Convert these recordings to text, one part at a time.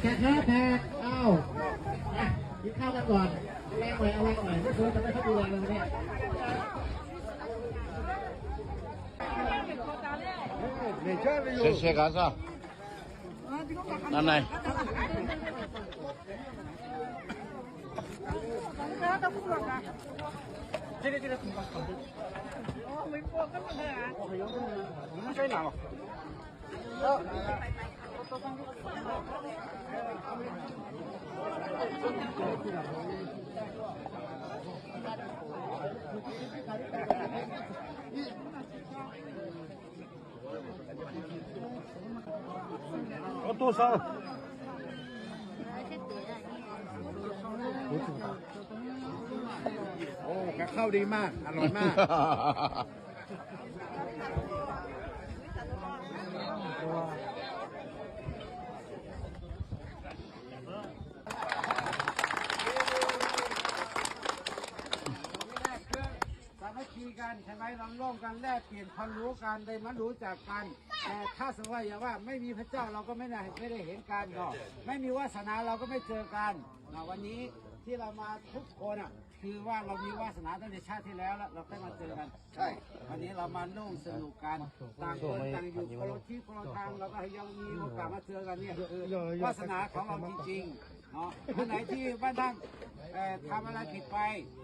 แกะครับแพงเอาอ่ะกินข้าวกันก่อนเอาแรงหน่อยเอาแรงหน่อยไม่ควรจะไม่ค่อยดูแลเลยเนี่ย谢谢干啥？奶奶。这个这个。我没过根本啊。我们谁拿了？好。お父さん。โอ้แกเข้าดีมากอร่อยมากกันใช่ไหมลองร่วมกันแลกเปลี่ยนความรู้กันได้มารู้จักกันแต่ถ้าสมมติว่าอย่าว่า ไม่มีพระเจ้าเราก็ไม่ได้ไม่ได้เห็นกันหรอกไม่มีวาสนาเราก็ไม่เจอกันนะวันนี้ที่เรามาทุกคนอ่ะคือว่าเรามีวาสนาตั้งแต่ชาติที่แล้วแล้ว เราได้มาเจอกันใช่วันนี้เรามานุ่งสนุกกันต่างคนต่างอยู่คนละที่คนละทางเราก็ยังมีโอกาสมาเจอกันเนี่ยคือวาสนาของเราจริงๆเนาะท่านไหนที่บ้านท่านทำอะไรผิดไป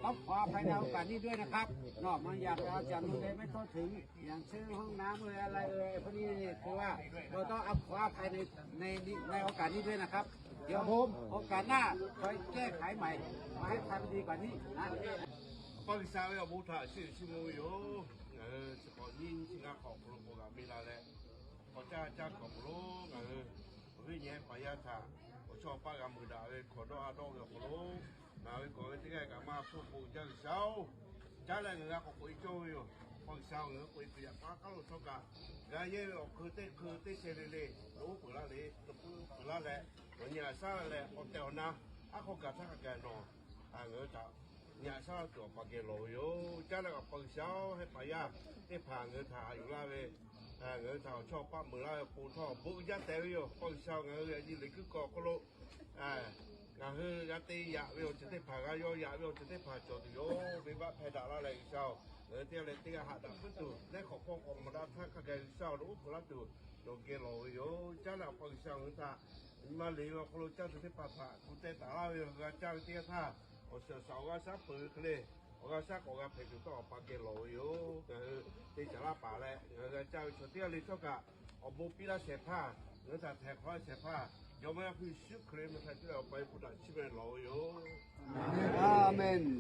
ต้องขอภายในโอกาสนี้ด้วยนะครับเนาะมันอยากเราจะดูไลไม่ต้อถึงอย่างชื่อห้องน้ำเลยอะไรเอยพวกนี้เนี่ยคือว่าเราต้องเอาขออภายในในในโอกาสนี้ด้วยนะครับ เดี๋ยวผมโอกาสหน้าคอยแก้ไขใหม่ มาให้ทำดีกว่านี้นะระิิจาาาวชชชื่ออออโโมยเงงข巴黎三要冇睇，先先冇อ呃，一個人一個學不落，冇咁咩啦咧，我真係真นี落，呃，我呢ยาชา uchopaga muda weko ndo adoge kulo na weko wetika kama supu jang sao jala nga ko kuicho yo pang sao nga ko ipya pa kalo soka ga ye o khote khote selele lo pula le to pula le nya sa le o te ona ako ka ta ka no a nga ta nya sa to pa ke lo yo jala ka pang sao he pa ya te pa nga tha yu la we 啊，我头炒八门啦，葡萄不一带哟，放烧我个你来去搞个咯，哎，然后人家呀，没有直接拍个哟，呀没有直接拍着的哟，没把拍打了来烧，我这来这个下打不住，那可可我们那他个烧如不拉住，就给老哟，将来放烧我他，妈来了可能将直接拍他，不带打了哟，将这个他，我烧烧个啥盆去嘞。我讲香港嘅皮條都係百幾路哟，佢你就拉白咧，佢就出啲你做噶，我冇俾他食飯，佢就踢開食飯。有冇去 s u p r e m e 睇啲又擺盤嚟，出面路哟。阿門。